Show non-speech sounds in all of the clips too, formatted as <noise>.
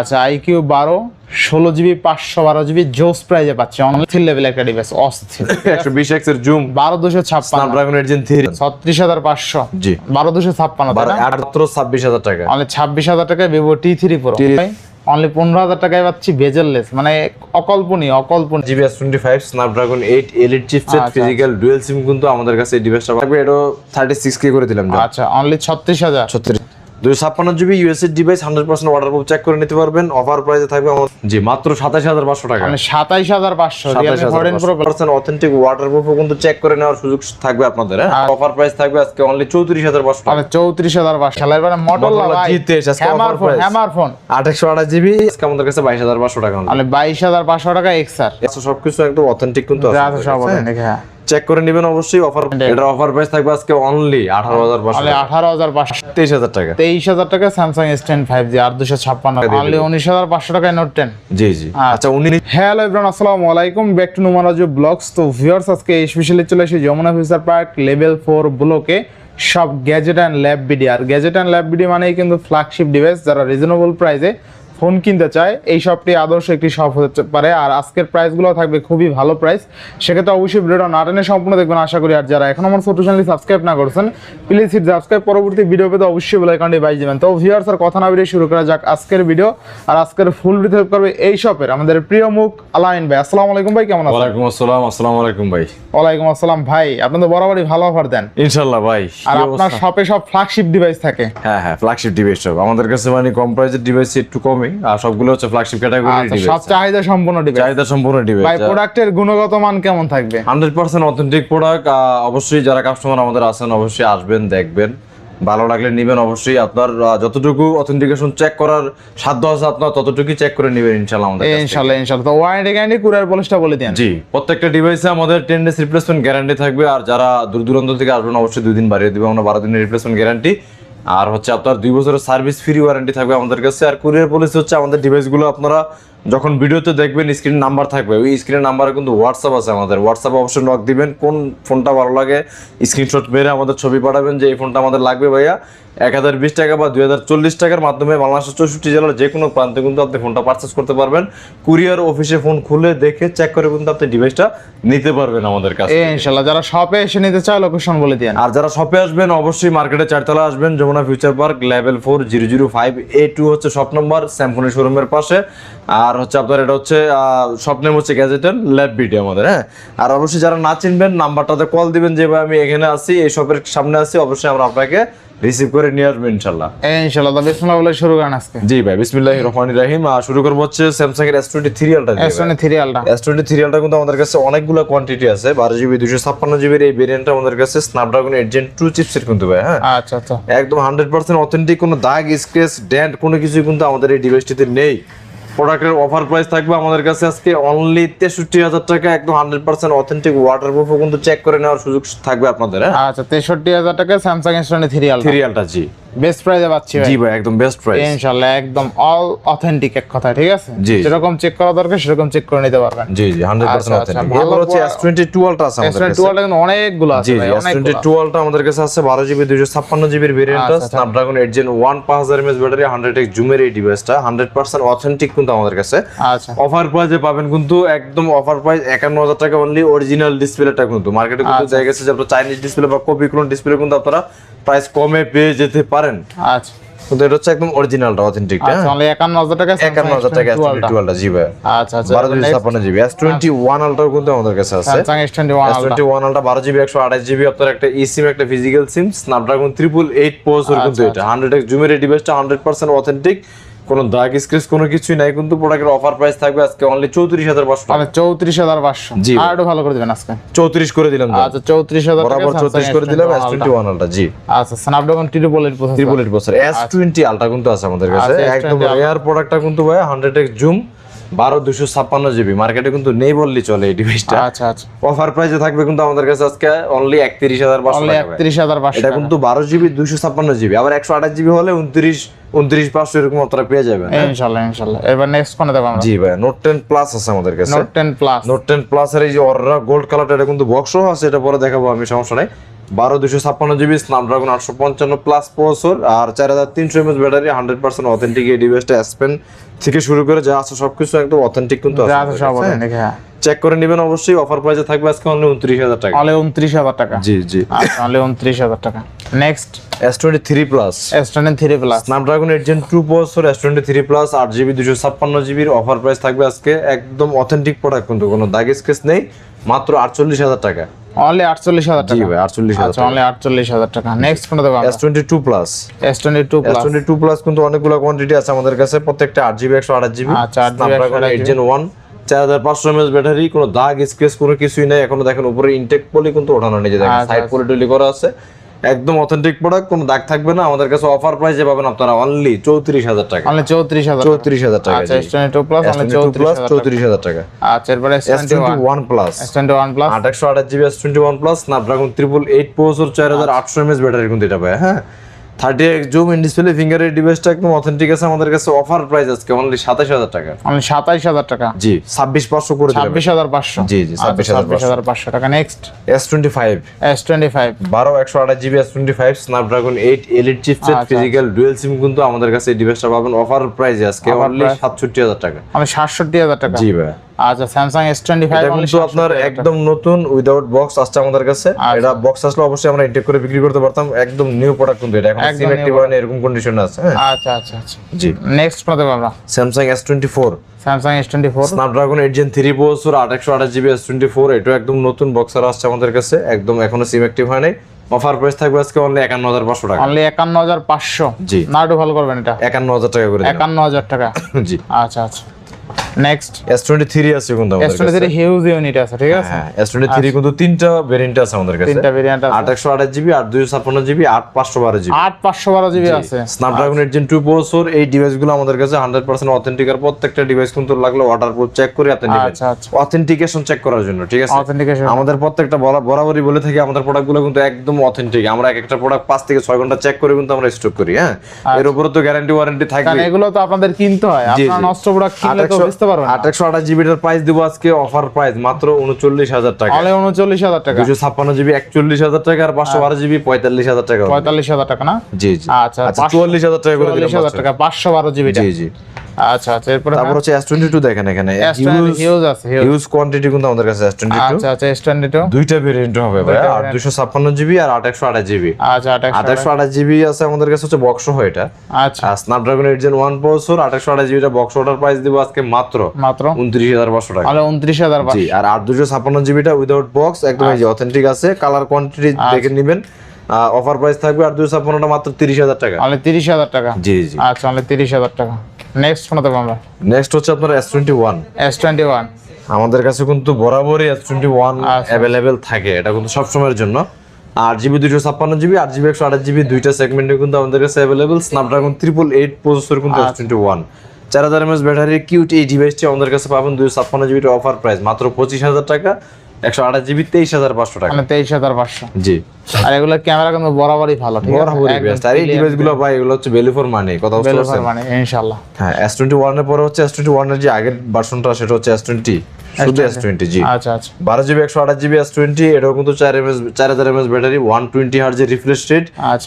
আচ্ছা আইকিউ বারো ষোলো জিবি পাঁচশো বারো জিবি জোস প্রাইজে পাচ্ছে। অনথির লেভেল একটা ডিভাইস অস্থির। একশো বিশ এক্সের জুম। বারো দুশো ছাপ্পান্ন। ড্রাগন এর থ্রি ছত্রিশ হাজার পাঁচশো। জি। বারো দুশো ছাপ্পান্ন ছাব্বিশ হাজার টাকা। অনলি ছাব্বিশ হাজার টাকায় Vivo T three Pro only পনেরো হাজার টাকায় পাচ্ছি বেজেললেস মানে অকল্পনীয় অকল্পনীয়। GB S twenty five Snapdragon eight Elite chipset physical dual SIM কিন্তু আমাদের কাছে এই ডিভাইসটা থাকবে। এটা থার্টি সিক্স কে করে দিলাম আচ্ছা অনলি ছত্রিশ হাজার। ছত্রিশ। দুই ছাপ্পান্ন GB USA device hundred percent waterproof check করে নিতে পারবেন। অফার প্রাইসে থাকবে আমার জি মাত্র সাতাশ হাজার পাঁচশো টাকা। মানে সাতাইশ হাজার পাঁচশো Realme fourteen Pro percent authentic ওয়াটারপ্রুফও কিন্তু চেক করে নেওয়ার সুযোগ থাকবে আপনাদের হ্যাঁ? অফার প্রাইস থাকবে আজকে অনলি চৌত্রিশ হাজার পাঁচশো। টাকা চৌত্রিশ হাজার পাঁচশো। খেলার মানে মটোলা Motorola ভাই G23 আজকে হ্যামার ফোন হ্যামার ফোন আঠাশশো আঠাশ জিবি আজকে আমাদের কাছে বাইশ হাজার পাঁচশো টাকা। মানে বাইশ হাজার পাঁচশো টাকা এক্সার সবকিছু একদম অথেন্টিক কিন্তু সব হ্যাঁ। চেক করে নেবেন অবশ্যই অফার এটার অফার প্রাইস থাকবে আজকে অনলি আঠারো হাজার পাঁচশো অনলি আঠারো হাজার পাঁচশো। তেইশ হাজার টাকা। তেইশ হাজার টাকা Samsung S ten five G আর দুশো ছাপ্পান্ন। অনলি উনিশ হাজার পাঁচশো টাকায় নোট টেন জি জি। আচ্ছা। উনি হ্যালো আসসালামু আলাইকুম। ব্যাক টু নুমারাজু ব্লগস তো ভিউয়ার্স আজকে স্পেশালি চলে এসেছি Jamuna future park level four ব্লকে সব গ্যাজেট অ্যান্ড ল্যাব বিডি আর গ্যাজেট অ্যান্ড ল্যাব বিডি মানেই কিন্তু ফ্ল্যাগশিপ ডিভাইস যারা রিজনেবল প্রাইসে ফোন কিনতে চায় এই শপটি আদর্শ একটি শপ হতে পারে। আর আজকের প্রাইসগুলো থাকবে খুবই ভালো প্রাইস সেক্ষেত্রে অবশ্যই ভিডিওটা না টেনে সম্পূর্ণ দেখবেন আশা করি। আর যারা এখন আমার ছোট চ্যানেলটি সাবস্ক্রাইব না করছেন প্লিজ হিট সাবস্ক্রাইব পরবর্তী ভিডিও পেতে অবশ্যই বেল আইকনটি বাজিয়ে দেবেন। তো ভিউয়ার্স আর কথা না বেরিয়ে শুরু করা যাক আজকের ভিডিও আর আজকের ফুল রিসেভ করবে এই শপের আমাদের প্রিয় মুখ আলাইন ভাই। আসসালামু আলাইকুম ভাই কেমন আছেন? ওয়ালাইকুম আসসালাম আসসালামু আলাইকুম ভাই। ওয়ালাইকুম আসসালাম ভাই আপনি তো বরাবরই ভালো অফার দেন। ইনশাল্লাহ ভাই আর আপনার শপে সব ফ্ল্যাগশিপ ডিভাইস থাকে। হ্যাঁ হ্যাঁ ফ্ল্যাগশিপ ডিভাইস সব আমাদের কাছে মানে কম প্রাইসের ডিভাইস একটু কমই। আর সবগুলো হচ্ছে ফ্ল্যাগশিপ ক্যাটাগরির আচ্ছা সব চাহিদা সম্পূর্ণ ডিভাইস চাহিদা সম্পূর্ণ ভাই ডিভাইস প্রোডাক্টের গুণগত মান কেমন থাকবে? হান্ড্রেড পার্সেন্ট অথেন্টিক প্রোডাক্ট অবশ্যই যারা কাস্টমার আমাদের আছেন অবশ্যই আসবেন দেখবেন। ভালো লাগলে নেবেন অবশ্যই আপনার যতটুকু অথেন্টিকেশন চেক করার সাধ্য আছে আপনার ততটুকুই চেক করে নেবেন ইনশাল্লাহ আমাদের। ইনশাল্লাহ ইনশাল্লাহ তো ওয়ারেন্টি গ্যারান্টি কুরিয়ার পলিশটা বলে দেন জি প্রত্যেকটা ডিভাইসে আমাদের টেন ডেজ রিপ্লেসমেন্ট গ্যারান্টি থাকবে। আর যারা দূর দূরান্ত থেকে আসবেন অবশ্যই দুই দিন বাড়িয়ে দিব। আমরা বারো দিনের রিপ্লেসমেন্ট গ্যারান্টি আর হচ্ছে আপনার দুই বছরের সার্ভিস ফ্রি ওয়ারেন্টি থাকবে আমাদের কাছে। আর কুরিয়ার পলিসি হচ্ছে আমাদের ডিভাইসগুলো আপনারা যখন ভিডিওতে দেখবেন স্ক্রিন নাম্বার থাকবে। ওই স্ক্রিনের নাম্বারে কিন্তু হোয়াটসঅ্যাপ আছে আমাদের। হোয়াটসঅ্যাপে অপশন নক দিবেন, কোন ফোনটা ভালো লাগে স্ক্রিনশট মেরে আমাদের ছবি পাঠাবেন যে এই ফোনটা আমাদের লাগবে ভাইয়া। এক হাজার বিশ টাকা বা দুই হাজার চল্লিশ টাকার মাধ্যমে বাংলাদেশের চৌষট্টি জেলার যে কোনো প্রান্তে কিন্তু আপনি ফোনটা পারচেস করতে পারবেন। কুরিয়ার অফিসে ফোন খুলে দেখে চেক করে কিন্তু আপনি ডিভাইসটা নিতে পারবেন আমাদের কাছে ইনশাল্লাহ যারা শপে এসে নিতে চায় লোকেশন বলে দেন আর যারা শপে আসবেন অবশ্যই মার্কেটে চারতলা আসবেন Jamuna future park level four zero zero five A two হচ্ছে শপ নম্বর স্যামফোনের শোরুমের পাশে। আর হচ্ছে আপনার এটা হচ্ছে শপ নেম হচ্ছে গ্যাজেটের ল্যাব বিডি আমাদের হ্যাঁ? আর অবশ্যই যারা না চিনবেন নাম্বারটাতে কল দিবেন যে ভাই আমি এখানে আছি এই শপের সামনে আছি অবশ্যই আমরা আপনাকে রিসিভ করে নিয়ে আসব ইনশাল্লাহ ইনশাল্লাহ বিসমিল্লাহ বলে শুরু করেন আজকে। জি ভাই বিসমিল্লাহ রহমান রাহিম। আর শুরু করব হচ্ছে স্যামসাং এর S twenty three ultra S twenty three ultra S twenty three ultra কিন্তু আমাদের কাছে অনেকগুলো কোয়ান্টিটি আছে। বারো জিবি দুশো ছাপ্পান্ন জিবির এই ভেরিয়েন্টটা আমাদের কাছে Snapdragon eight gen two chipset কিন্তু ভাই হ্যাঁ? আচ্ছা আচ্ছা। একদম হান্ড্রেড পার্সেন্ট অথেন্টিক কোনো দাগ স্ক্রেচ ড্যান্ট কোনো কিছুই কিন্তু আমাদের এই ডিভাইসটিতে নেই। প্রোডাক্টের অফার প্রাইস থাকবে আমাদের কাছে আজকে অনলি তেষট্টি হাজার টাকা একদম হান্ড্রেড পার্সেন্ট অথেন্টিক ওয়াটার প্রুফও কিন্তু চেক করে নেওয়ার সুযোগ থাকবে আপনাদের হ্যাঁ? আচ্ছা তেষট্টি হাজার টাকা স্যামসাং এস টোয়েন্টি থ্রি আলটা সিরিয়ালটা জি। বেস্ট প্রাইসে পাচ্ছি জি ভাই একদম বেস্ট প্রাইস ইনশাল্লাহ একদম অল অথেন্টিক এক কথা ঠিক আছে। যেরকম চেক করা দরকার সেরকম চেক করে নিতে পারবেন। জি জি হান্ড্রেড পার্সেন্ট আচ্ছা, আচ্ছা, অথেন্টিক এরপর হচ্ছে কোয়া- এস আছে আমাদের কাছে। টু কিন্তু অনেকগুলো আছে জি ভাই জি এস টোয়েন্টি অনেকগুলো। টুয়েলভটা আমাদের কাছে আছে বারো জিবি দুইশো ছাপ্পান্ন জিবির ভেরিয়েন্টটা আচ্ছা, পাঁচ হাজার এমএস ব্যাটারি হান্ড্রেড এক্স জুমের এই ডিভাইসটা হান্ড্রেড পার্সেন্ট অথেন্টিক কিন্তু আমাদের কাছে। আচ্ছা। অফার প্রাইসে পাবেন কিন্তু একদম অফার প্রাইস একান্ন হাজার টাকা অনলি অরিজিনাল ডিসপ্লেটা কিন্তু। মার্কেটে কিন্তু আচ্ছা। জায়গা আছে যে আপনার চাইনিজ ডিসপ্লে বা কপি কোনো ডিসপ্লে কিন্তু আপনারা প্রাইস কমে পেয়ে যেতে পারেন। আচ্ছা। কিন্তু এটা হচ্ছে একদম অরিজিনালটা অথেন্টিক আচ্ছা only একান্ন টাকা একান্ন হাজার টাকা এস জি ভাই। আচ্ছা আচ্ছা। বারো জিবি জিবি কিন্তু আমাদের কাছে আছে। জিবি জিবি আপনার একটা সিম একটা physical SIM Snapdragon triple eight processor কিন্তু আচ্ছা, এটা হান্ড্রেড এক্স জুমের এই ডিভাইসটা হান্ড্রেড পার্সেন্ট অথেন্টিক কোনো দাগ স্ক্রেচ কোনো কিছুই নাই কিন্তু প্রোডাক্টের অফার প্রাইস থাকবে আজকে অনলি চৌত্রিশ হাজার পাঁচশো মানে চৌত্রিশ হাজার পাঁচশো। জি। আর একটু ভালো করে দিবেন আজকে। চৌত্রিশ করে দিলাম আচ্ছা চৌত্রিশ হাজার বরাবর চৌত্রিশ করে দিলাম এস টোয়েন্টি ওয়ান আলটা জি। আচ্ছা Snapdragon triple eight processor triple eight বছর এস টোয়েন্টি আলটা কিন্তু আছে আমাদের কাছে। আচ্ছা, একদম S20 রেয়ার প্রোডাক্টটা কিন্তু ভাই হান্ড্রেড এক্স জুম বারো দুশো ছাপ্পান্ন জিবি। মার্কেটে কিন্তু নেই বললেই চলে এই ডিভাইসটা আচ্ছা আচ্ছা। অফার প্রাইসে থাকবে কিন্তু আমাদের কাছে আজকে অনলি একত্রিশ হাজার পাঁচশো। একত্রিশ হাজার পাঁচশো এটা কিন্তু বারো জিবি দুশো ছাপ্পান্ন জিবি। আবার একশো আঠাশ জিবি হলে উনত্রিশ উনত্রিশ পাঁচশো এরকম আপনারা পেয়ে যাবেন? ইনশাল্লাহ ইনশাল্লাহ। এবার নেক্সট কোনে দেবো জি ভাই নোট টেন প্লাস আছে আমাদের কাছে। Note ten plus note ten plus এর এই যে অররা গোল্ড কালারটা এটা কিন্তু বক্সও আছে এটা পরে দেখাবো আমি সমস্যা নাই। বারো দুশো ছাপ্পান্ন জিবি স্ন্যাপড্রাগন আটশো পঞ্চান্ন প্লাস প্রসেসর আর চার হাজার তিনশো mAh battery hundred percent authentic এই ডিভাইসটা এসপেন থেকে শুরু করে যা আছে সবকিছু একদম অথেন্টিক কিন্তু সব হ্যাঁ। চেক করে নেবেন অবশ্যই অফার প্রাইসে থাকবে আজকে অনলি উনত্রিশ হাজার টাকা। অনলি উনত্রিশ হাজার টাকা। জি জি। আচ্ছা অনলি উনত্রিশ হাজার টাকা। Next S twenty three plus S twenty three plus Snapdragon eight gen two processor S twenty three plus আট জিবি দুশো ছাপ্পান্ন জিবির অফার প্রাইস থাকবে আজকে। একদম অথেন্টিক প্রোডাক্ট কিন্তু কোনো দাগ স্কেচ নেই। মাত্র আটচল্লিশ হাজার টাকা। অনলি আটচল্লিশ হাজার জি টাকা। ভাই আটচল্লিশ হাজার আচ্ছা অনলি আটচল্লিশ হাজার টাকা। নেক্সট কোনটা দেবো S twenty two plus S twenty two S plus twenty two plus কিন্তু অনেকগুলো কোয়ান্টিটি আছে আমাদের কাছে। প্রত্যেকটা আট জিবি একশো আঠাশ জিবি আচ্ছা, 8GB, Snapdragon 128 eight gen one চার হাজার পাঁচশো এমএস ব্যাটারি কোনো দাগ স্কেচ কোনো কিছুই নাই। এখনও দেখেন উপরে ইনটেক পলি কিন্তু ওঠানো যে দেখেন আচ্ছা, সাইড আচ্ছা। পলি টলি করা আছে। একদম অথেন্টিক প্রোডাক্ট কোনো দাগ থাকবে না। আমাদের কাছে অফার প্রাইসে পাবেন আপনারা অনলি চৌত্রিশ হাজার টাকা। অনলি চৌত্রিশ হাজার চৌত্রিশ হাজার টাকা আচ্ছা এস টু প্লাস অনলি চৌত্রিশ প্লাস হাজার টাকা। চৌত্রিশ হাজার টাকা। আচ্ছা এরপরে S twenty one plus S twenty one plus একশো আঠাশ GB S twenty one plus Snapdragon triple eight processor চার হাজার আটশো এমএস ব্যাটারি কিন্তু এটা পায় হ্যাঁ। থার্টি এক জুম ইন ডিসপ্লে ফিঙ্গারের ডিভাইসটা একদম অথেন্টিক আছে আমাদের কাছে অফার প্রাইস আজকে অনলি সাতাশ হাজার টাকা। অনলি সাতাশ হাজার টাকা। জি ছাব্বিশ পাঁচশো করে ছাব্বিশ হাজার পাঁচশো। জি, জি, আচ্ছা, 26,500 ছাব্বিশ হাজার পাঁচশো টাকা। Next S twenty five S twenty five বারো একশো আঠাশ GB S twenty five Snapdragon eight elite chipset. Physical dual SIM কিন্তু আমাদের কাছে এই ডিভাইসটা পাবেন। অফার প্রাইস আজকে অনলি সাতষট্টি হাজার টাকা। অনলি সাতষট্টি হাজার টাকা। জি ভাই। আচ্ছা স্যামসাং এস টোয়েন্টি ফাইভ কিন্তু আপনার একদম নতুন উইদাউট বক্স আসছে আমাদের কাছে। আচ্ছা। এটা বক্স আসলে অবশ্যই আমরা ইনটেক করে বিক্রি করতে পারতাম। একদম নিউ প্রোডাক্ট কিন্তু এটা। এখন সিম অ্যাক্টিভ হয় এরকম কন্ডিশন আছে হ্যাঁ। আচ্ছা আচ্ছা আচ্ছা। জি। নেক্সট কোনটা আমরা। Samsung S twenty four Samsung S twenty four Snapdragon eight gen three processor আট একশো আঠাশ জিবি এস টোয়েন্টি ফোর এটাও একদম নতুন বক্সার আসছে আমাদের কাছে। একদম এখনও সিম অ্যাক্টিভ হয় নাই। অফার প্রাইস থাকবে আজকে অনলি একান্ন হাজার পাঁচশো টাকা। অনলি একান্ন হাজার পাঁচশো। জি। না একটু ভালো করবেন এটা। একান্ন হাজার টাকা করে দিলাম। একান্ন হাজার টাকা। জি। আচ্ছা আচ্ছা। নেক্সট এস টোয়েন্টি থ্রি আছে কিন্তু আমাদের কাছে। থ্রি হিউজ ইউনিট আছে ঠিক আছে? হ্যাঁ এস টোয়েন্টি থ্রি কিন্তু তিনটা ভেরিয়েন্ট আছে আমাদের কাছে। তিনটা ভেরিয়েন্ট আছে। আট একশো আঠাশ জিবি আট দুইশো ছাপ্পান্ন জিবি আট পাঁচশো বারো জিবি। আট পাঁচশো বারো জিবি আছে। Snapdragon eight gen two processor এই ডিভাইসগুলো আমাদের কাছে হান্ড্রেড পার্সেন্ট অথেন্টিক আর প্রত্যেকটা ডিভাইস কিন্তু লাগলে ওয়াটার প্রুফ চেক করে নেবেন আচ্ছা আচ্ছা। অথেন্টিকেশন চেক করার জন্য ঠিক আছে? অথেন্টিকেশন আমাদের প্রত্যেকটা বরা- বরাবরই বলে থাকি আমাদের প্রোডাক্টগুলো কিন্তু একদম অথেন্টিক আমরা এক একটা প্রোডাক্ট পাঁচ থেকে ছয় ঘণ্টা চেক করে কিন্তু আমরা স্টক করি হ্যাঁ? এর উপরে তো গ্যারান্টি ওয়ারেন্টি কারণ থাকবে এগুলো তো আপনাদের কিনতে হয়। আপনারা নষ্ট প্রোডাক্ট কিনলে তো বুঝতে পারবেন আট একশো আঠাশ জিবিটার প্রাইস দিব আজকে অফার প্রাইস মাত্র উনচল্লিশ হাজার টাকা। অনলি উনচল্লিশ হাজার টাকা। দুশো ছাপ্পান্ন জিবি একচল্লিশ হাজার টাকা আর পাঁচশো বারো জিবি পঁয়তাল্লিশ হাজার টাকা। পঁয়তাল্লিশ হাজার টাকা না? জি জি। আচ্ছা আচ্ছা। চুয়াল্লিশ হাজার টাকা করে চুয়াল্লিশ হাজার টাকা পাঁচশো বারো জিবি জি জি। আচ্ছা আচ্ছা এরপরে তারপর হচ্ছে এস টোয়েন্টি টু দেখেন এখানে। হিউজ আছে হিউজ কোয়ান্টিটি কিন্তু আমাদের কাছে এস টোয়েন্টি টু আচ্ছা আচ্ছা এস টোয়েন্টি টু দুইটা ভেরিয়েন্ট হবে ভাই আর variant। দুশো ছাপ্পান্ন জিবি আর আট একশো আঠাশ জিবি আচ্ছা আঠাশ। আঠাশশো আঠাশ জিবি আছে আমাদের কাছে হচ্ছে বক্স সহ এটা। আচ্ছা। Snapdragon eight gen one processor আঠাশশো আঠাশ জিবিটা বক্স ওটার প্রাইস দিব আজকে মাত্র মাত্র? উনত্রিশ হাজার পাঁচশো টাকা। তাহলে উনত্রিশ হাজার জি আর আট দুশো ছাপ্পান্ন জিবিটা উইদাউট বক্স একদম এই যে অথেন্টিক আছে কালার কোয়ান্টিটি দেখে নেবেন। অফার প্রাইস থাকবে আর দুশো ছাপ্পান্নটা মাত্র তিরিশ হাজার টাকা। তাহলে তিরিশ হাজার টাকা? জি জি। আচ্ছা তাহলে তিরিশ হাজার টাকা। নেক্সট ফোন দেবো আমরা। নেক্সট হচ্ছে আপনার S twenty one S twenty one আমাদের কাছে কিন্তু বরাবরই এস টোয়েন্টি ওয়ান। অ্যাভেলেবেল থাকে। এটা কিন্তু সব সময়ের জন্য। আট জিবি দুশো ছাপ্পান্ন জিবি আট জিবি একশো আঠাশ জিবি দুইটা সেগমেন্টে কিন্তু আমাদের কাছে available Snapdragon triple eight processor কিন্তু। এস টোয়েন্টি ওয়ান চার হাজার এমএস ব্যাটারি কিউট এই ডিভাইসটি আমাদের কাছে পাবেন দুশো ছাপ্পান্ন জিবির অফার প্রাইস মাত্র পঁচিশ হাজার টাকা। একশো আঠাশ জিবি তেইশ হাজার পাঁচশো টাকা। মানে তেইশ হাজার পাঁচশো। জি। আর এগুলো ক্যামেরা কিন্তু বরাবরই ভালো ঠিক বরাবরই একদম আর এই ডিভাইসগুলো ভাই এগুলো হচ্ছে ভ্যালু ফর মানি কথা বুঝতে পারছেন? মানে ইনশাল্লাহ হ্যাঁ এস টোয়েন্টি ওয়ানের পরে হচ্ছে এস টোয়েন্টি যে আগের ভার্সনটা সেটা হচ্ছে এস টোয়েন্টি শুধু এস টোয়েন্টি জি। আচ্ছা আচ্ছা। বারো জিবি একশো আঠাশ জিবি এস টোয়েন্টি এটাও কিন্তু চার এমএস চার হাজার এমএস ব্যাটারি ওয়ান টোয়েন্টি হার্জের রিফ্রেশ রেট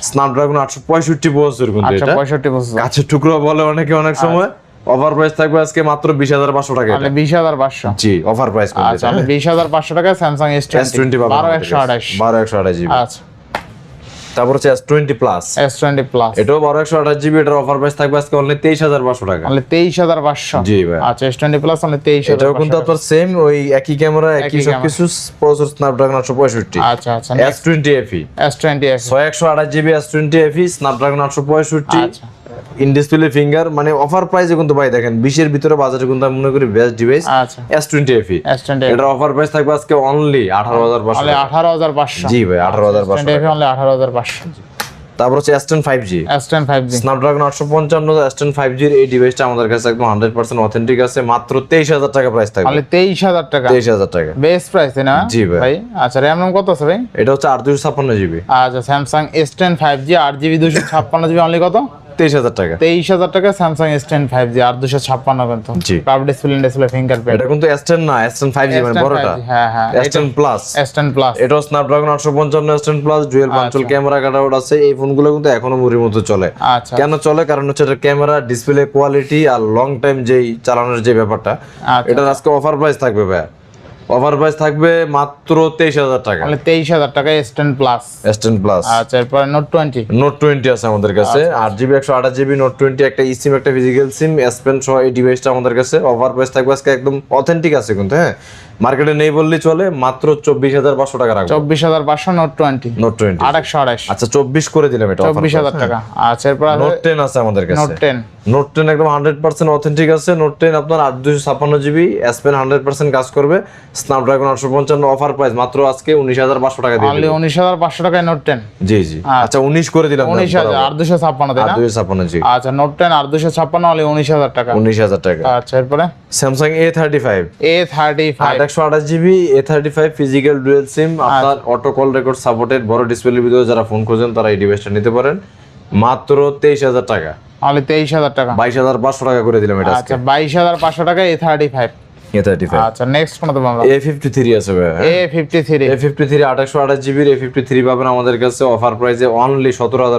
স্ন্যাপড্রাগন আটশো পঁয়ষট্টি কিন্তু আচ্ছা এটা। পঁয়ষট্টি বছর টুকরো বলে অনেকে অনেক সময়। অফার প্রাইস থাকবে আজকে মাত্র বিশ হাজার পাঁচশো টাকা এটা। বিশ হাজার পাঁচশো। জি অফার প্রাইস আচ্ছা বিশ হাজার পাঁচশো টাকা স্যামসাং এস টোয়েন্টি বারো একশো আঠাশ। বারো একশো আঠাশ জিবি। আচ্ছা। তারপর হচ্ছে S twenty plus S twenty plus এটাও বারো একশো আঠাশ জিবি এটার অফার প্রাইস থাকবে আজকে অনলি তেইশ হাজার পাঁচশো টাকা। তাহলে তেইশ হাজার পাঁচশো। জি ভাই। আচ্ছা এস টোয়েন্টি প্লাস তাহলে তেইশ এটাও কিন্তু আপনার সেম ওই একই ক্যামেরা একই একই সবকিছু প্রসেসর স্ন্যাপড্রাগন আটশো পঁয়ষট্টি। আচ্ছা আচ্ছা S twenty FE S twenty S ছয় একশো আঠাশ GB S twenty FE Snapdragon আটশো পঁয়ষট্টি। আচ্ছা। ইন ডিসপ্লে ফিঙ্গার মানে অফার প্রাইসে কিন্তু ভাই দেখেন বিশের ভিতরে বাজারে কিন্তু আমি মনে করি বেস্ট ডিভাইস আচ্ছা। এস টোয়েন্টি এফি এটার অফার প্রাইস থাকবে আজকে অনলি আঠারো হাজার পাঁচশো আঠারো হাজার পাঁচশো। জি ভাই আঠারো হাজার পাঁচশো অনলি আঠারো হাজার পাঁচশো। তারপর হচ্ছে S ten five G S ten five G Snapdragon আটশো পঞ্চান্ন এস ফাইভ জির এই ডিভাইসটা আমাদের কাছে একদম হান্ড্রেড পার্সেন্ট অথেন্টিক আছে মাত্র তেইশ হাজার টাকা প্রাইস থাকবে। তাহলে তেইশ হাজার টাকা। তেইশ হাজার টাকা। বেস্ট প্রাইস না? জি ভাই। ভাই আচ্ছা র্যাম রম কত আছে ভাই? এটা হচ্ছে আট দুশো ছাপ্পান্ন জিবি আচ্ছা Samsung S ten five G আট জিবি দুশো ছাপ্পান্ন জিবি অনলি কত? তেইশ হাজার টাকা। তেইশ হাজার টাকা Samsung S ten five G আর দুশো ছাপ্পান্ন কিন্তু জি। কার্ভ ডিসপ্লে ডিসপ্লে ফিঙ্গারপ্রিন্ট এটা কিন্তু এস না এস টেন ফাইভ জি মানে বড়টা। হ্যাঁ হ্যাঁ। S ten plus S ten plus এটাও স্ন্যাপড্রাগন আটশো পঞ্চান্ন S ten plus dual punch hole camera cutout আছে। এই ফোনগুলো কিন্তু এখনও মুড়ির মতো চলে। আচ্ছা। কেন চলে? কারণ হচ্ছে এটা ক্যামেরা ডিসপ্লে কোয়ালিটি আর লং টাইম যেই চালানোর যে ব্যাপারটা আচ্ছা। এটার আজকে অফার প্রাইস থাকবে ভাই অফার প্রাইস থাকবে মাত্র তেইশ হাজার টাকা। মানে তেইশ হাজার টাকা S ten plus S ten plus আচ্ছা এরপরে নোট টোয়েন্টি নোট টোয়েন্টি আছে আমাদের কাছে। আচ্ছা, আট জিবি একশো আঠাশ জিবি নোট টোয়েন্টি একটা ই সিম একটা ফিজিক্যাল সিম এস পেন সহ এই ডিভাইসটা আমাদের কাছে। অফার প্রাইস থাকবে আজকে একদম অথেন্টিক আছে কিন্তু হ্যাঁ? মার্কেটে নেই বললেই চলে মাত্র চব্বিশ হাজার পাঁচশো টাকা রাখব। চব্বিশ হাজার পাঁচশো নোট টোয়েন্টি নোট টোয়েন্টি আট একশো আড়াইশ আচ্ছা চব্বিশ করে দিলাম এটা চব্বিশ হাজার টাকা। আচ্ছা এরপর নোট টেন আছে আমাদের কাছে। নোট টেন নোট টেন একদম হান্ড্রেড পার্সেন্ট অথেন্টিক আছে। নোট টেন আপনার আট দুশো ছাপ্পান্ন GB S pen hundred percent কাজ করবে। স্ন্যাপড্রাগন আটশো পঞ্চান্ন অফার প্রাইস মাত্র আজকে উনিশ হাজার পাঁচশো টাকা দিয়ে উনিশ হাজার পাঁচশো টাকায় নোট টেন জি জি। আচ্ছা। উনিশ করে দিলাম উনিশ হাজার আর দুশো ছাপ্পান্ন তাই দুশো ছাপ্পান্ন জি। আচ্ছা নোট টেন আর দুশো ছাপ্পান্ন উনিশ হাজার টাকা। উনিশ হাজার টাকা। আচ্ছা এরপরে? Samsung A thirty five A thirty five একশো আঠাশ GB A thirty five physical dual SIM আপনার অটো কল রেকর্ড সাপোর্টেড বড় ডিসপ্লের ভিতরে যারা ফোন খোঁজেন তারা এই ডিভাইসটা নিতে পারেন। মাত্র তেইশ হাজার টাকা। অনলি তেইশ হাজার টাকা। বাইশ হাজার পাঁচশো টাকা করে দিলাম এটা আচ্ছা বাইশ হাজার পাঁচশো টাকা A thirty five A thirty five আচ্ছা নেক্সট কোনো দেবো আমরা? আছে ভাই পাবেন আমাদের কাছে। অফার প্রাইসে অনলি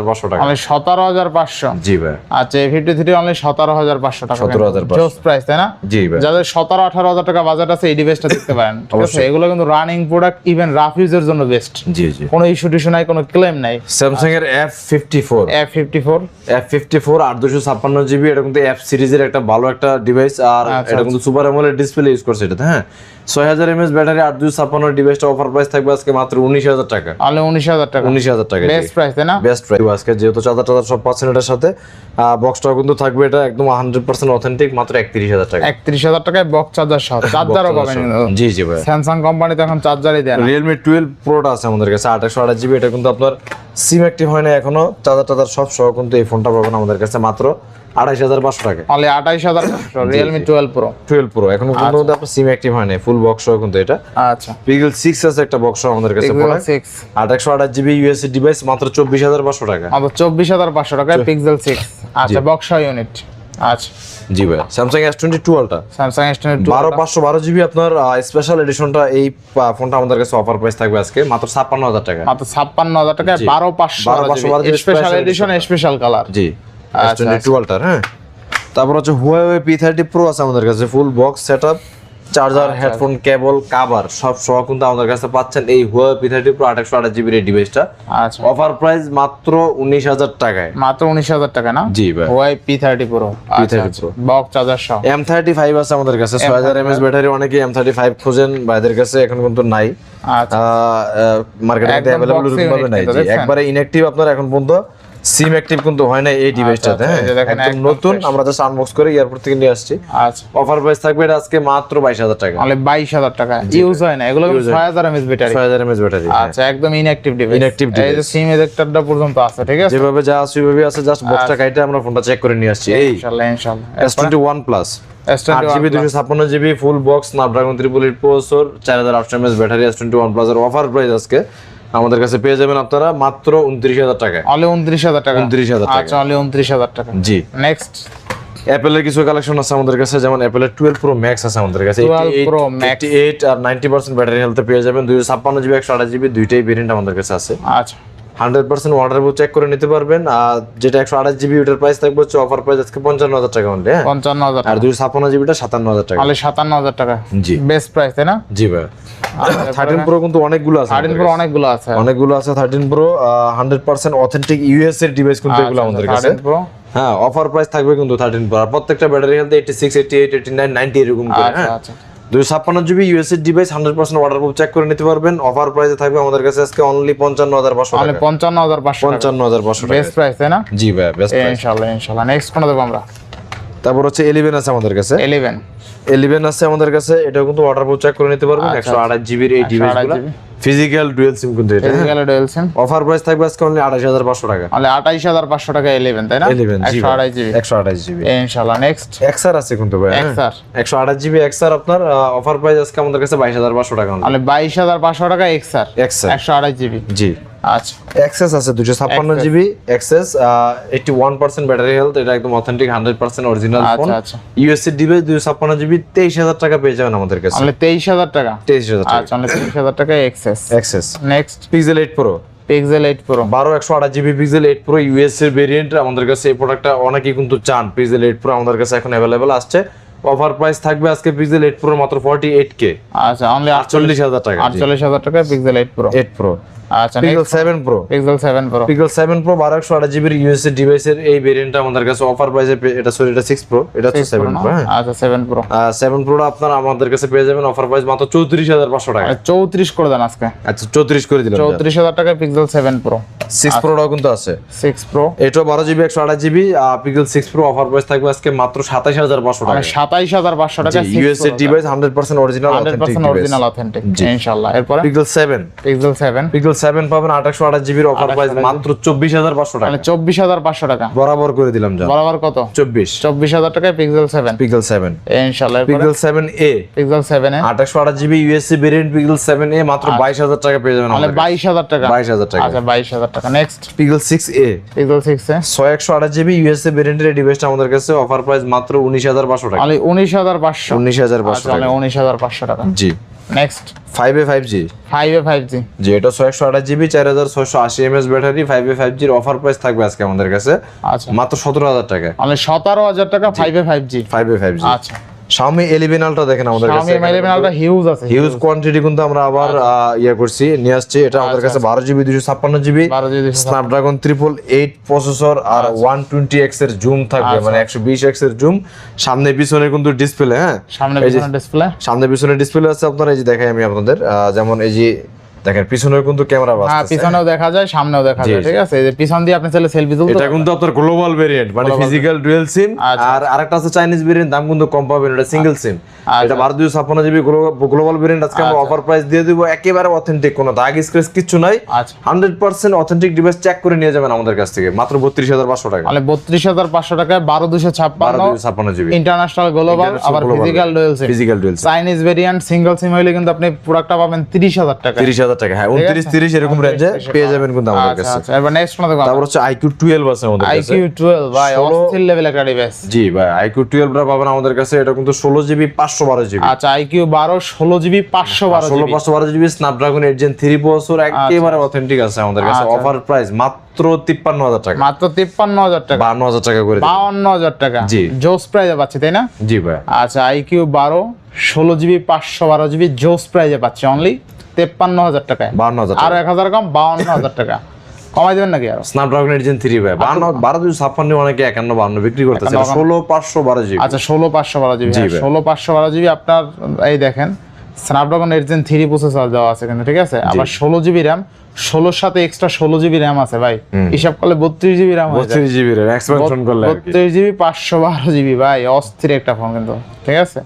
পাঁচশো টাকা। অনলি সতেরো হাজার পাঁচশো? জি ভাই। আচ্ছা এ ফিফটি থ্রি অনলি সতেরো হাজার পাঁচশো টাকা। 17,500 জোস প্রাইস তাই না? জি ভাই। যাদের সতেরো আঠারো হাজার টাকা বাজেট আছে এই ডিভাইসটা দেখতে পারেন। <laughs> ঠিক আছে? এগুলো কিন্তু রানিং প্রোডাক্ট ইভেন রাফ ইউজের জন্য বেস্ট জি জি। কোনো ইস্যু টিস্যু নাই কোনো ক্লেম নাই। এর F fifty four F fifty four F fifty four আট দুশো ছাপ্পান্ন জিবি এটা কিন্তু এফ সিরিজের একটা ভালো একটা ডিভাইস আর আচ্ছা, এটা কিন্তু সুপার অ্যামোলেড ডিসপ্লে ইউজ করছে এটাতে হ্যাঁ? ছয় হাজার এমএস ব্যাটারি আট দুশো ছাপ্পান্ন ডিভাইসটা অফার প্রাইস থাকবে আজকে মাত্র উনিশ হাজার টাকা। অনলি উনিশ হাজার টাকা। উনিশ হাজার টাকা বেস্ট প্রাইস তাই না? বেস্ট প্রাইস আজকে যেহেতু চাদর টাদর সব পাচ্ছেন এটার সাথে বক্সটাও কিন্তু থাকবে এটা একদম হান্ড্রেড পার্সেন্ট অথেন্টিক মাত্র একত্রিশ হাজার টাকা। একত্রিশ হাজার টাকায় বক্স চার্জার সহ। চার্জারও পাবেন জি জি ভাই। স্যামসাং কোম্পানি তো এখন চার্জারই দেয় রিয়েলমি টুয়েলভ প্রোটা আছে আমাদের কাছে আঠাশশো আঠাশ জিবি এটা কিন্তু আপনার সিম অ্যাক্টিভ হয় না এখনও। চার্জার টাদার সব সহ কিন্তু এই ফোনটা পাবেন আমাদের কাছে মাত্র আঠাশ হাজার পাঁচশো টাকা। অনলি হাজার Realme twelve pro twelve pro এখন কিন্তু আপনার সিম অ্যাক্টিভ হয় না ফুল বক্স সহ কিন্তু এটা। আচ্ছা। পিগল সিক্স আছে একটা বক্স আমাদের কাছে সিক্স আঠাশশো আঠাশ জিবি ইউএসসি ডিভাইস মাত্র চব্বিশ হাজার পাঁচশো টাকা। চব্বিশ হাজার পাঁচশো টাকায় পিক্সেল সিক্স আচ্ছা বক্স ইউনিট আচ্ছা। জি ভাই Samsung S twenty two. Ultra Samsung S বারো পাঁচশো বারো জিবি আপনার স্পেশাল এডিশনটা এই ফোনটা আমাদের কাছে অফার প্রাইস থাকবে আজকে মাত্র ছাপ্পান্ন হাজার টাকা। মাত্র ছাপ্পান্ন হাজার টাকায় বারো পাঁচশো 12,500 স্পেশাল এডিশন স্পেশাল কালার জি। আচ্ছা, টোয়েন্টি টু আলটার হ্যাঁ। তারপর হচ্ছে থার্টি প্রো আছে আমাদের কাছে full box set up charger headphone cable cover সব সহ কিন্তু আমাদের কাছে পাচ্ছেন এই হুয়াওয়ে পি থার্টি প্রো আঠাশশো আঠাশ ডিভাইসটা আচ্ছা। অফার প্রাইস মাত্র উনিশ হাজার টাকায়। মাত্র উনিশ হাজার টাকা না? জি ভাই। ওয়াই পি থার্টি প্রো আচ্ছা P30 Pro। বক্স চার্জার সহ। এম থার্টি ফাইভ আছে আমাদের কাছে ছয় হাজার এমএস ব্যাটারি অনেকে এম থার্টি ফাইভ খোঁজেন ভাইদের কাছে এখন কিন্তু নাই। আচ্ছা। মার্কেটে নাই। জি একবারে ইনঅ্যাক্টিভ আপনার এখন পর্যন্ত। সিম অ্যাক্টিভ কিন্তু হয় না এই ডিভাইসটাতে আচ্ছা, হ্যাঁ? এই দেখেন একদম নতুন আমরা জাস্ট আনবক্স করে এয়ারপোর্ট থেকে নিয়ে আসছি। আচ্ছা। অফার প্রাইস থাকবে এটা আজকে মাত্র বাইশ হাজার টাকা। মানে বাইশ হাজার টাকা। ইউজ হয় না এগুলো ছয় হাজার এমএস ব্যাটারি ছয় হাজার এমএস ব্যাটারি আচ্ছা একদম ইনঅ্যাক্টিভ ডিভাইস Inactive এই যে সিম এজেক্টরটা পর্যন্ত আছে ঠিক আছে? যেভাবে যা আছে ওইভাবে আছে জাস্ট বক্সটা কাইটে আমরা ফোনটা চেক করে নিয়ে আসছি। এই ইনশাআল্লাহ ইনশাআল্লাহ S twenty one plus S আট জিবি দুশো ছাপ্পান্ন GB full box Snapdragon triple eight processor চার হাজার আটশো mAh battery S twenty one plus এর অফার প্রাইস আজকে। আমাদের কাছে পেয়ে যাবেন আপনারা মাত্র উনত্রিশ হাজার টাকা অনলি উনত্রিশ হাজার টাকা? 29,000 টাকা। আচ্ছা উনত্রিশ হাজার টাকা। জি। নেক্সট অ্যাপেলের কিছু কালেকশন আছে আমাদের কাছে যেমন অ্যাপেলের টুয়েলভ প্রো ম্যাক্স আছে আমাদের কাছে। 12 Pro এইট আর নাইনটি পার্সেন্ট ব্যাটারি হেলথে পেয়ে যাবেন। দুইশো ছাপ্পান্ন জিবি একশো আঠাশ জিবি দুইটাই ভেরিয়েন্ট আমাদের কাছে আছে। আচ্ছা। হান্ড্রেড পার্সেন্ট ওয়াটার চেক করে নিতে পারবেন। আর যেটা একশো আঠাশ জিবি ওটার প্রাইস থাকবে হচ্ছে অফার প্রাইস আজকে পঞ্চান্ন হাজার টাকা অনলি হ্যাঁ? পঞ্চান্ন হাজার আর দুইশো ছাপ্পান্ন জিবিটা সাতান্ন হাজার টাকা। অনলি সাতান্ন হাজার টাকা। জি। বেস্ট প্রাইস তাই না? জি ভাই। থার্টিন প্রো কিন্তু অনেকগুলো আছে থার্টিন প্রো অনেকগুলো আছে। অনেকগুলো আছে thirteen pro hundred percent authentic US এর ডিভাইস কিন্তু এগুলো আমাদের কাছে। প্রো হ্যাঁ অফার প্রাইস থাকবে কিন্তু থার্টিন প্রো আর প্রত্যেকটা battery health eighty six eighty eight eighty nine ninety এরকম করে আচ্ছা হ্যাঁ? আচ্ছা। দুশো ছাপ্পান্ন GB US device hundred percent waterproof check করে নিতে পারবেন। অফার প্রাইসে থাকবে আমাদের কাছে আজকে অনলি পঞ্চান্ন হাজার পাঁচশো মানে পঞ্চান্ন হাজার পাঁচশো পঞ্চান্ন হাজার পাঁচশো বেস্ট প্রাইস তাই না? জি ভাই বেস্ট ইনশাল্লাহ ইনশাল্লাহ। নেক্সট কোন দেবো আমরা। তারপর হচ্ছে এলিভেন আছে আমাদের কাছে। ইলেভেন এলিভেন আছে আমাদের কাছে এটাও কিন্তু অর্ডার প্রুফ চেক করে নিতে পারবেন একশো আঠাশ জিবির এই ডিভাইসগুলো ফিজিক্যাল ডুয়েল সিম কিন্তু এটা physical dual SIM offer price থাকবে আজকে অনলি আঠাশ হাজার পাঁচশো টাকা। মানে আঠাইশ হাজার পাঁচশো টাকা ইলেভেন তাই না? এলিভেন জি একশো আড়াই জিবি একশো আঠাশ জিবি ইনশাআল্লাহ নেক্সট এক্সার আছে কিন্তু ভাই একশো আঠাশ জিবি এক্সার আপনার অফার প্রাইস আজকে আমাদের কাছে বাইশ হাজার পাঁচশো টাকা অনলি বাইশ হাজার পাঁচশো টাকা এক্সার এক্সার একশো আড়াই জিবি জি। আচ্ছা। এক্সেস আছে দুশো ছাপ্পান্ন GB access eighty one percent battery health এটা একদম authentic hundred percent original phone USC device দুশো ছাপ্পান্ন জিবি তেইশ হাজার টাকা পেয়ে যাবেন আমাদের কাছে। তেইশ হাজার টাকা? তেইশ হাজার টাকা। আচ্ছা তেইশ হাজার টাকা XS XS next Pixel eight pro Pixel eight pro বারো একশো আঠাশ GB Pixel eight pro US এর ভেরিয়েন্ট আমাদের কাছে এই প্রোডাক্টটা অনেকেই কিন্তু চান। পিক্সেল এইট প্রো আমাদের কাছে এখন অ্যাভেলেবেল আসছে। অফার প্রাইস থাকবে আজকে পিক্সেল এইট প্রো মাত্র ফর্টি এইট কে আচ্ছা অনলি আটচল্লিশ হাজার টাকা আটচল্লিশ হাজার টাকা Pixel eight pro eight pro আচ্ছা Pixel seven pro Pixel seven pro Pixel seven pro বারো একশো আঠাশ জিবির ইউএসএ ডিভাইসের এই ভেরিয়েন্টটা আমাদের কাছে অফার প্রাইসে এটা সরি এটা সিক্স প্রো এটা হচ্ছে সেভেন প্রো হ্যাঁ। আচ্ছা সেভেন প্রো সেভেন প্রোটা আপনারা আমাদের কাছে পেয়ে যাবেন অফার প্রাইস মাত্র চৌত্রিশ হাজার পাঁচশো টাকা। চৌত্রিশ করে দেন আজকে। আচ্ছা চৌত্রিশ করে দিলাম। চৌত্রিশ হাজার পিক্সেল সেভেন প্রো সিক্স প্রোটাও কিন্তু আছে। সিক্স প্রো এটাও বারো জিবি একশো আঠাশ GB Pixel six pro offer price থাকবে আজকে মাত্র সাতাশ হাজার পাঁচশো টাকা মানে সাতাইশ হাজার পাঁচশো টাকা USA device hundred percent original hundred percent original authentic ইনশাল্লাহ এরপরে? Pixel seven Pixel seven Pixel seven পাবেন আঠাশশো আঠাশ জিবির অফার প্রাইস মাত্র চব্বিশ হাজার পাঁচশো টাকা। মানে চব্বিশ হাজার পাঁচশো টাকা। বরাবর করে দিলাম বরাবর কত? চব্বিশ। চব্বিশ হাজার টাকায় পিক্সেল সেভেন পিক্সেল সেভেন ইনশাল্লাহ পিক্সেল সেভেন এ পিক্সেল সেভেনে আঠাশশো আঠাশ GB USC variant Pixel seven A মাত্র বাইশ হাজার টাকা পেয়ে যাবেন মানে বাইশ হাজার টাকা। বাইশ হাজার টাকা। আচ্ছা বাইশ হাজার টাকা। Next Pixel six A Pixel সিক্সে ছয় একশো আঠাশ জিবি ইউএসএ ভেরিয়েন্টের ডিভাইসটা আমাদের কাছে অফার প্রাইস মাত্র উনিশ হাজার পাঁচশো টাকা। অনলি উনিশ হাজার পাঁচশো। উনিশ হাজার পাঁচশো আচ্ছা টাকা। উনিশ হাজার পাঁচশো টাকা। জি। Next five A five G five A five G জি এটা ছয় একশো আঠাশ জিবি চার হাজার ছয়শো আশি mAh battery five A five জির অফার প্রাইস থাকবে আজকে আমাদের কাছে। আচ্ছা। মাত্র সতেরো হাজার টাকা। মানে সতেরো হাজার টাকা five A five G five A five G আচ্ছা। Xiaomi 11 Ultra দেখেন আমাদের কাছে Xiaomi Mi 11 Ultra হিউজ আছে হিউজ কোয়ান্টিটি কিন্তু আমরা আবার আহ, ইয়ে করছি নিয়ে আসছি। এটা আমাদের কাছে বারো জিবি দুশো ছাপ্পান্ন জিবি বারো GB Snapdragon triple eight processor আর ওয়ান টোয়েন্টি এক্সের জুম থাকবে মানে একশো বিশ এক্সের জুম সামনে পিছনে কিন্তু ডিসপ্লে হ্যাঁ? সামনে পিছনে ডিসপ্লে সামনে পিছনে ডিসপ্লে আছে আপনারা এই যে দেখাই আমি আপনাদের যেমন এই যে দেখেন পিছনেও কিন্তু ক্যামেরা হ্যাঁ পিছনেও দেখা যায় সামনেও দেখা যায় ঠিক আছে? এই যে পিছন দিয়ে আপনি চাইলে সেলফি তুলতে এটা কিন্তু আপনার গ্লোবাল ভেরিয়েন্ট মানে ফিজিক্যাল ডুয়েল সিম আচ্ছা। আর আরেকটা আছে চাইনিজ ভেরিয়েন্ট দাম কিন্তু কম পাবেন এটা সিঙ্গেল সিম আচ্ছা। এটা বারো দুশো ছাপ্পান্ন জিবি গ্লোবাল ভেরিয়েন্ট আজকে আমরা অফার প্রাইস দিয়ে দিব একেবারে অথেন্টিক কোনো দাগ স্ক্রেচ কিছু নাই। আচ্ছা। Hundred percent authentic device check করে নিয়ে যাবেন আমাদের কাছ থেকে মাত্র বত্রিশ হাজার পাঁচশো টাকা। মানে বত্রিশ হাজার পাঁচশো টাকায় বারো দুশো বারো ছাপ্পান্ন দুশো ছাপ্পান্ন জিবি ইন্টারন্যাশনাল গ্লোবাল আবার physical dual SIM physical dual Chinese variant single SIM হইলে কিন্তু আপনি প্রোডাক্টটা পাবেন তিরিশ হাজার টাকা তিরিশ হাজার টাকা। হ্যাঁ উনত্রিশ তিরিশ এরকম রেঞ্জে পেয়ে যাবেন কিন্তু আমাদের আচ্ছা কাছে। আচ্ছা। এবার নেক্সট তারপর হচ্ছে আইকিউ টুয়েলভ আছে আমাদের কাছে। আইকিউ টুয়েলভ ভাই অস্থির লেভেল একটা ডিভাইস জি ভাই আইকিউ টুয়েলভটা পাবেন আমাদের কাছে। এটা কিন্তু ষোলো জিবি পাঁচশো বারো জিবি আচ্ছা আইকিউ বারো ষোলো জিবি পাঁচশো বারো ষোলো পাঁচশো বারো GB Snapdragon eight gen three processor একেবারে অথেন্টিক আছে আমাদের কাছে। আচ্ছা। অফার প্রাইস মাত্র তিপ্পান্ন হাজার টাকা। মাত্র তিপ্পান্ন হাজার টাকা। বান্ন হাজার টাকা করে। বাউন্ন হাজার টাকা। জি। জোস প্রাইজে পাচ্ছি তাই না? জি ভাই। আচ্ছা আইকিউ বারো ষোলো জিবি পাঁচশো বারো জিবি জোস প্রাইজে পাচ্ছি অনলি তেপ্পান্ন হাজার টাকায়। বান্ন হাজার আরও এক হাজার কম বাউন্ন হাজার টাকা। কমাই দেবেন নাকি আরও? স্ন্যাপড্রাগন এইট থ্রি ভাই বান্ন বারো দুশো ছাপ্পান্ন অনেকে একান্ন বান্ন বিক্রি করতেছে। ষোলো পাঁচশো বারো জিবি। আচ্ছা ষোলো পাঁচশো বারো জিবি। ষোলো পাঁচশো বারো জিবি আপনার এই দেখেন Snapdragon eight gen three processor দেওয়া আছে কিন্তু ঠিক আছে? আবার ষোলো জিবি র্যাম ষোলোর সাথে এক্সট্রা ষোলো জিবি র্যাম আছে ভাই। হিসাব করলে বত্রিশ জিবি র্যাম বত্রিশ জিবি এক্সপেনশন করলে বত্রিশ জিবি পাঁচশো বারো জিবি ভাই অস্থির একটা ফোন কিন্তু ঠিক আছে?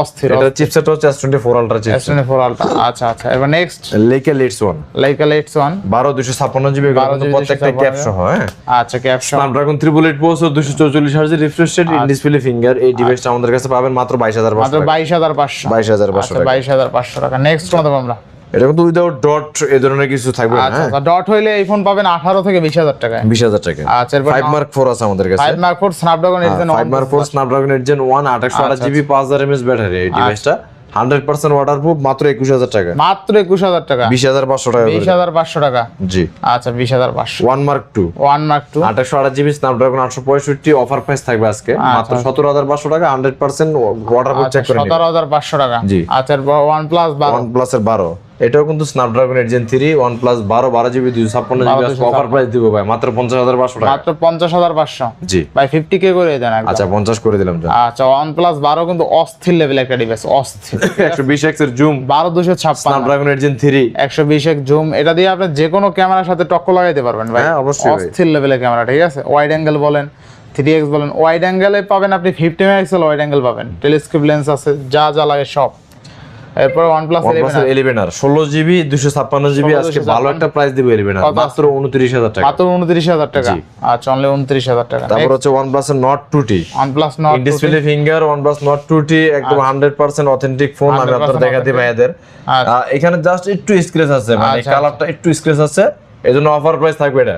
অস্থির এটা চিপসেট হচ্ছে S twenty four ultra chipset S four ultra আচ্ছা আচ্ছা এবার নেক্সট লেকে Leitz one Leica Leitz one বারো দুশো ছাপ্পান্ন জিবি প্রত্যেকটা ক্যাপ সহ হ্যাঁ। আচ্ছা caption Snapdragon triple eight processor দুশো চৌচল্লিশ হার্জের refresh rate in display finger এই ডিভাইসটা আমাদের কাছে পাবেন মাত্র বাইশ হাজার মাত্র বাইশ হাজার পাঁচশো। বাইশ হাজার পাঁচশো আচ্ছা টাকা। বাইশ হাজার পাঁচশো টাকা। নেক্সট কোন আমরা। এটা কিন্তু উইদাউট ডট এই ধরনের কিছু থাকবে আচ্ছা ডট হইলে এই ফোন পাবেন আঠারো থেকে বিশ হাজার টাকায়। বিশ হাজার টাকা আচ্ছা এরপর ফাইভ মার্ক ফোর আছে আমাদের কাছে। Five mark four Snapdragon eight gen five mark four Snapdragon eight gen one আঠাশশো আঠাশ আচ্ছা, জিবি পাঁচ হাজার এমএস ব্যাটারি এই ডিভাইসটা হান্ড্রেড পার্সেন্ট ওয়াটার প্রুফ মাত্র একুশ হাজার টাকা মাত্র একুশ হাজার টাকা। বিশ হাজার পাঁচশো টাকা বিশ হাজার পাঁচশো টাকা। জি। আচ্ছা বিশ হাজার পাঁচশো। One mark two one mark two আঠাশশো আঠাশ জিবি স্ন্যাপড্রাগন আটশো পঁয়ষট্টি অফার প্রাইস থাকবে আজকে। মাত্র সতেরো হাজার পাঁচশো টাকা hundred percent water proof check করে নিন সতেরো হাজার পাঁচশো টাকা। জি। আচ্ছা ওয়ান প্লাস ওয়ান প্লাস এর বারো। এটাও কিন্তু Snapdragon eight gen three OnePlus বারো বারো জিবি দুইশো ছাপ্পান্ন জিবি অফার প্রাইস দিব ভাই। মাত্র পঞ্চাশ হাজার পাঁচশো টাকা। মাত্র পঞ্চাশ হাজার পাঁচশো। জি। ভাই ফিফটি কে করে দেন আচ্ছা পঞ্চাশ করে দিলাম আচ্ছা ওয়ান প্লাস বারো কিন্তু অস্থির লেভেল একটা ডিভাইস অস্থির। <laughs> একশো বিশ এক্সের জুম বারো দুশো ছাপ্পান্ন। স্ন্যাপড্রাগন এইট জেন থ্রি একশো বিশ এক জুম এটা দিয়ে আপনি যে কোনো ক্যামেরার সাথে টক্কর লাগাইতে পারবেন ভাই। হ্যাঁ, অবশ্যই অস্থির লেভেলের ক্যামেরা ঠিক আছে? ওয়াইড অ্যাঙ্গেল বলেন থ্রি এক্স বলেন ওয়াইড অ্যাঙ্গেলে পাবেন আপনি ফিফটি মেগাপিক্সেল ওয়াইড অ্যাঙ্গেল পাবেন। টেলিস্কোপ লেন্স আছে যা যা লাগে সব। এরপর প্লাস এলিভেন আর ষোলো জিবি দুশো ছাপ্পান্ন জিবি আজকে ভালো একটা প্রাইস দিব এলিভেন আর মাত্র উনত্রিশ হাজার টাকা। মাত্র উনত্রিশ হাজার টাকা। আচ্ছা অনলি উনত্রিশ হাজার টাকা। তারপর হচ্ছে এর Nord two T one display finger plus Nord two একদম হান্ড্রেড পার্সেন্ট অথেন্টিক ফোন আমি 100% দেখাতে ভাইয়াদের। আচ্ছা। এখানে জাস্ট একটু স্ক্রেচ আছে মানে আচ্ছা, কালারটা একটু স্ক্রেচ আছে এই জন্য অফার প্রাইস থাকবে এটা।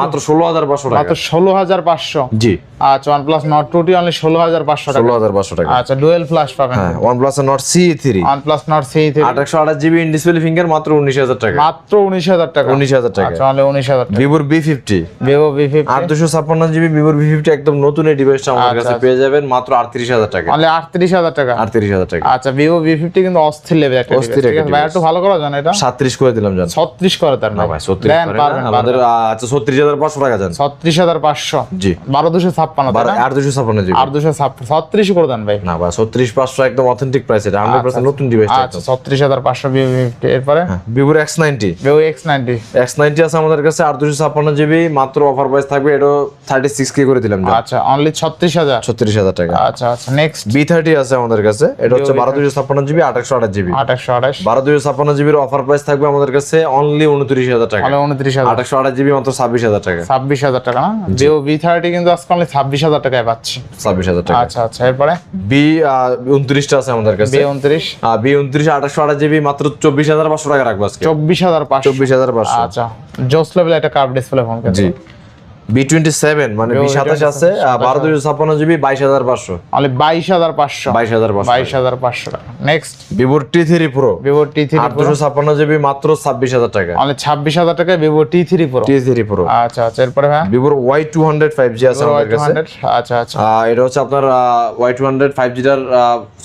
মাত্র ষোলো হাজার পাঁচশো টাকা। মাত্র ষোলো হাজার পাঁচশো? জি। আচ্ছা OnePlus Nord two T only ষোলো হাজার পাঁচশো টাকা। ষোলো হাজার পাঁচশো টাকা। আচ্ছা ডুয়েল ফ্লাশ পাবেন। OnePlus Nord C three OnePlus Nord C আঠাশশো আঠাশ জিবি ইন ডিসপ্লে ফিঙ্গার মাত্র উনিশ হাজার টাকা। মাত্র উনিশ হাজার টাকা। উনিশ হাজার টাকা। আচ্ছা অনলি উনিশ হাজার টাকা। ভিভোর বি ফিফটি ভিভো ভি আট দুশো ছাপ্পান্ন জিবি ভিভোর ভি ফিফটি একদম নতুন এই ডিভাইসটা আমাদের আচ্ছা, কাছে আচ্ছা। পেয়ে যাবেন মাত্র আটত্রিশ হাজার টাকা। অনলি আটত্রিশ হাজার টাকা। আটত্রিশ হাজার টাকা। আচ্ছা ভিভো ভি ফিফটি কিন্তু অস্থির লেভেল একটা অস্থির ভাই একটু ভালো করা জান এটা। সাত্রিশ করে দিলাম জান। ছত্রিশ করে তার না ভাই ছত্রিশ করে পারবেন আমাদের আচ্ছা ছত্রিশ হাজার পাঁচশো টাকা জান ছত্রিশ হাজার পাঁচশো। জি। বারো দুশো ছাপ্পান্ন? আট দুশো ছাপ্পান্ন জিবি। আর দুশো ছত্রিশ করে দেন ভাই। না ভাই ছত্রিশ পাঁচশো একদম অথেন্টিক প্রাইস এটা। হান্ড্রেড পার্সেন্ট নতুন ডিভাইস আচ্ছা ছত্রিশ হাজার পাঁচশো ভিভো ভি ফিফটি এরপরে ভিভোর X ninety Vivo X ninety X ninety আছে আমাদের কাছে আট দুশো ছাপ্পান্ন জিবি মাত্র অফার প্রাইস থাকবে এটা থার্টি সিক্স কে করে দিলাম আচ্ছা অনলি ছত্রিশ হাজার? ছত্রিশ হাজার টাকা। আচ্ছা আচ্ছা নেক্সট বি থার্টি আছে আমাদের কাছে এটা হচ্ছে বারো দুশো ছাপ্পান্ন জিবি আঠাশশো আঠাশ জিবি। আঠাশশো আঠাশ। বারো দুশো ছাপ্পান্ন জিবির অফার প্রাইস থাকবে আমাদের কাছে অনলি উনত্রিশ হাজার টাকা। অনলি উনত্রিশ হাজার। আঠাশশো আঠাশ জিবি মাত্র ছাব্বিশ হাজার টাকা। ছাব্বিশ হাজার টাকা না? ভিভো ভি থার্টি কিন্তু আজকে অনলি ছাব্বিশ হাজার টাকায় পাচ্ছি। ছাব্বিশ হাজার টাকা। আচ্ছা আচ্ছা এরপরে? বি উনত্রিশটা আছে আমাদের কাছে। বি উনত্রিশ। বি উনত্রিশ আঠাশশো আঠাশ জিবি মাত্র চব্বিশ হাজার পাঁচশো টাকা রাখব আজকে। চব্বিশ হাজার পাঁচশো। চব্বিশ হাজার পাঁচশো। আচ্ছা জোস লেভেল একটা কার্ভ ডিসপ্লে ফোন জি। বি টোয়েন্টি সেভেন মানে বি সাতাশ আছে বারো দুশো ছাপ্পান্ন জিবি বাইশ হাজার পাঁচশো। অনলি বাইশ হাজার পাঁচশো। বাইশ হাজার বাইশ হাজার পাঁচশো টাকা। নেক্সট ভিভোর T three pro Vivo T three আট দুশো ছাপ্পান্ন জিবি মাত্র ছাব্বিশ হাজার টাকা। অনলি ছাব্বিশ হাজার টাকায় Vivo T three pro T three pro আচ্ছা আচ্ছা এরপরে হ্যাঁ ভিভোর Y two hundred five G আছে আমাদের কাছে। আচ্ছা আচ্ছা। এটা হচ্ছে আপনার ওয়াই টু হান্ড্রেড ফাইভ জিটার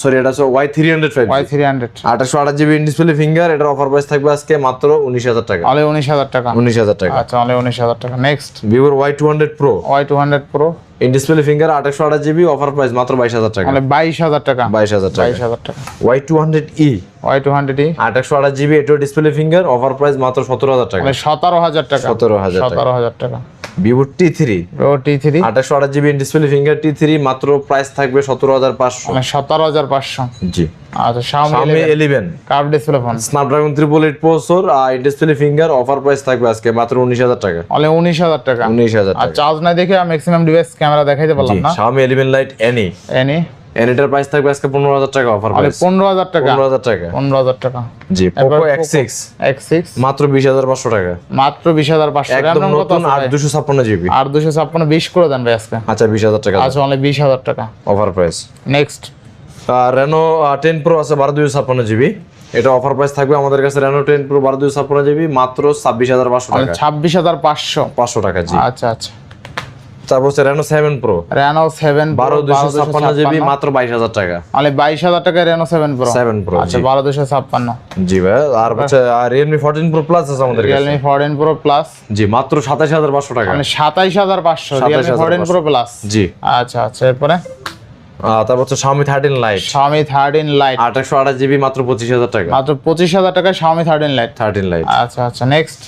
সরি এটা হচ্ছে Y three hundred five Y three hundred আঠাশশো আঠাশ জিবি ডিসপ্লে ফিঙ্গার এটার অফার প্রাইস থাকবে আজকে মাত্র উনিশ হাজার টাকা। অনলি উনিশ হাজার টাকা। উনিশ হাজার টাকা। আচ্ছা অনলি উনিশ হাজার টাকা। নেক্সট ভিভোর Y two hundred pro Y two hundred pro in display finger আঠাশশো আঠাশ জিবি অফার প্রাইস মাত্র বাইশ হাজার টাকা। মানে বাইশ হাজার টাকা। বাইশ হাজার টাকা। বাইশ হাজার টাকা। Y two hundred E Y two hundred আঠাশশো আঠাশ জিবি এটাও ডিসপ্লে ফিঙ্গার অফার প্রাইস মাত্র সতেরো হাজার টাকা। মানে সতেরো হাজার টাকা। 17,000 টাকা। সতেরো হাজার টাকা। Vivo T three T three আঠাশশো আঠাশ GB display finger T three মাত্র প্রাইস থাকবে সতেরো হাজার পাঁচশো। মানে সতেরো হাজার পাঁচশো। জি। আচ্ছা Xiaomi 11 curve display phone Snapdragon triple eight processor আর ডিসপ্লে ফিঙ্গার অফার প্রাইস থাকবে আজকে মাত্র উনিশ হাজার টাকা। অনলি উনিশ হাজার টাকা। উনিশ হাজার আর চার্জ না দেখে ম্যাক্সিমাম ডিভাইস ক্যামেরা দেখাইতে পারলাম না। Xiaomi 11 লাইট এনি এনি এনিটার প্রাইস থাকবে আজকে পনেরো হাজার টাকা অফার প্রাইস পনেরো হাজার টাকা? পনেরো হাজার টাকা। পনেরো হাজার টাকা। জি Poco Poco X six X six মাত্র বিশ হাজার পাঁচশো টাকা। মাত্র বিশ হাজার পাঁচশো একদম নতুন জিবি। আর দুশো ছাপ্পান্ন বিশ করে দেন ভাই আজকে। আচ্ছা বিশ হাজার টাকা আচ্ছা অনলি বিশ হাজার টাকা। Offer price next Reno ten pro আছে বারো দুশো ছাপ্পান্ন জিবি। এটা অফার প্রাইস থাকবে আমাদের কাছে প্রো বারো দুশো ছাপ্পান্ন জিবি মাত্র ছাব্বিশ হাজার পাঁচশো টাকা। ছাব্বিশ হাজার পাঁচশো। পাঁচশো টাকা জি। আচ্ছা আচ্ছা। তারপর হচ্ছে মাত্র টাকা। টাকা আচ্ছা জি। ভাই আর হচ্ছে আছে আমাদের কাছে। জি মাত্র পাঁচশো টাকা। মানে হাজার পাঁচশো রিয়েলমি 27,500 প্রো প্লাস জি। আচ্ছা আচ্ছা এরপরে? তারপর হচ্ছে Xiaomi thirteen lite Xiaomi thirteen lite আঠাশশো আঠাশ জিবি মাত্র পঁচিশ হাজার টাকা। মাত্র পঁচিশ হাজার Xiaomi আচ্ছা আচ্ছা নেক্সট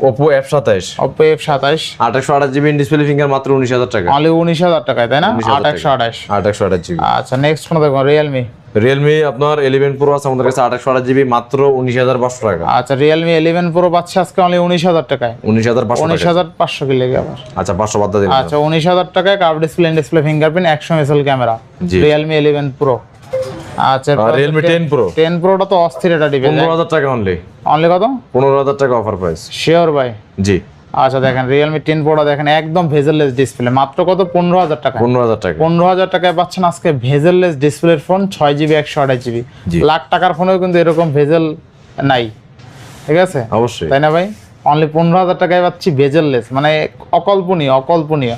Oppo F সাতাইশ আঠাশশো আঠাশ জিবি ডিসপ্লে ফিঙ্গার মাত্র উনিশ হাজার টাকা। অনলি উনিশ হাজার টাকায় তাই না? 19,000 আঠাশশো আঠাশ। আঠাশশো আঠাশ জিবি। আচ্ছা নেক্সট ফোন দেখব রিয়েলমি রিয়েলমি আপনার ইলেভেন প্রো আছে আমাদের কাছে আঠাশশো আঠাশ জিবি মাত্র উনিশ হাজার পাঁচশো টাকা। আচ্ছা রিয়েলমি ইলেভেন প্রো পাচ্ছে আজকে অনলি উনিশ হাজার টাকায়। উনিশ হাজার পাঁচশো উনিশ টাকা হাজার পাঁচশো কি লেগে আবার। আচ্ছা পাঁচশো বাদ দিন আচ্ছা উনিশ হাজার টাকায় কার্ভ ডিসপ্লে ডিসপ্লে ফিঙ্গারপ্রিন্ট একশো মেসেল ক্যামেরা। রিয়েলমি ইলেভেন আচ্ছা তো অস্থির এটা ডিভাইস টাকা অনলি অনলি কত? পনেরো হাজার টাকা অফার প্রাইস শিওর ভাই। জি। আচ্ছা দেখেন রিয়েলমি টেন প্রোটা দেখেন একদম ভেজেললেস ডিসপ্লে মাত্র কত? পনেরো হাজার টাকা। পনেরো হাজার টাকা। পনেরো হাজার টাকায় পাচ্ছেন আজকে ভেজেললেস ডিসপ্লের ফোন ছয় জিবি একশো আঠাশ জিবি লাখ টাকার ফোনেও কিন্তু এরকম ভেজেল নাই। ঠিক আছে? অবশ্যই। তাই না ভাই? অনলি পনেরো হাজার টাকায় পাচ্ছি ভেজেললেস। মানে অকল্পনীয় অকল্পনীয়।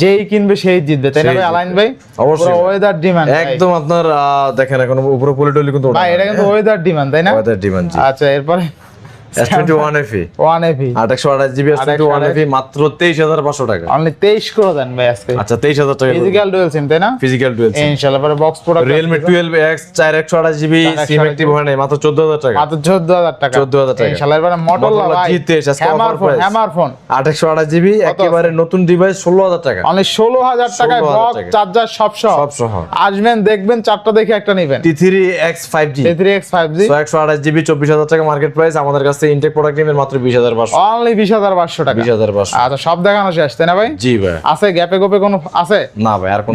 যেই কিনবে সেই জিতবে তাই না ভাই? আলাইন ভাই অবশ্যই। ওয়েদার ডিমান্ড একদম আপনার দেখেন এখন উপরে পলিটলি কিন্তু ভাই এটা কিন্তু ওয়েদার ডিমান্ড তাই না? ওয়েদার ডিমান্ড আচ্ছা এরপরে মাত্র তেইশ হাজার পাঁচশো টাকা। অনলি তেইশ করে দেন ভাই আজকে। আচ্ছা তেইশ হাজার টাকা ফিজিক্যাল ডুয়েল সিম তাই না? ফিজিক্যাল টুয়েলভ ইনশাআল্লাহ পরে box product Realme twelve X চার একশো আঠাশ জিবি সিম অ্যাক্টিভ হয় নাই মাত্র চোদ্দ হাজার টাকা। মাত্র চোদ্দ হাজার টাকা। 14,000 টাকা। ইনশাআল্লাহ এবারে মটোরোলা Motorola ভাই। হ্যামার ফোন হ্যামার ফোন আঠাশশো আঠাশ জিবি একেবারে নতুন ডিভাইস ষোলো হাজার টাকা। অনলি ষোলো হাজার টাকায় 16,000 বক্স টাকা। চার্জার সব সহ। সব সহ। আসবেন দেখবেন চারটা দেখে একটা নেবেন। T three X five G three X five G একশো আঠাশ জিবি চব্বিশ হাজার টাকা মার্কেট প্রাইস আমাদের কাছে থাকছে ইনটেক প্রোডাক্ট নেবেন মাত্র বিশ হাজার পাঁচশো। অনলি বিশ হাজার পাঁচশো টাকা। বিশ হাজার পাঁচশো। আচ্ছা সব দেখানো শেষ তাই না ভাই? জি ভাই। আছে গ্যাপে গোপে কোনো আছে? না ভাই আর কোনো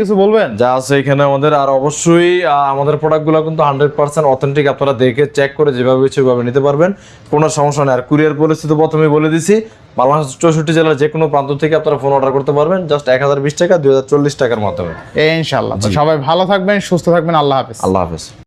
কিছু বলবেন? যা আছে এখানে আমাদের আর অবশ্যই আমাদের প্রোডাক্টগুলো কিন্তু হান্ড্রেড পার্সেন্ট অথেন্টিক আপনারা দেখে চেক করে যেভাবে ইচ্ছে ওইভাবে নিতে পারবেন। কোনো সমস্যা নেই। আর কুরিয়ার পলিসি তো প্রথমেই বলে দিছি বাংলাদেশ চৌষট্টি জেলার যে কোনো প্রান্ত থেকে আপনারা ফোন অর্ডার করতে পারবেন জাস্ট এক হাজার বিশ টাকা দুই হাজার চল্লিশ টাকার মাধ্যমে। ইনশাল্লাহ সবাই ভালো থাকবেন সুস্থ থাকবেন আল্লাহ হাফিজ। আল্লাহ হাফেজ।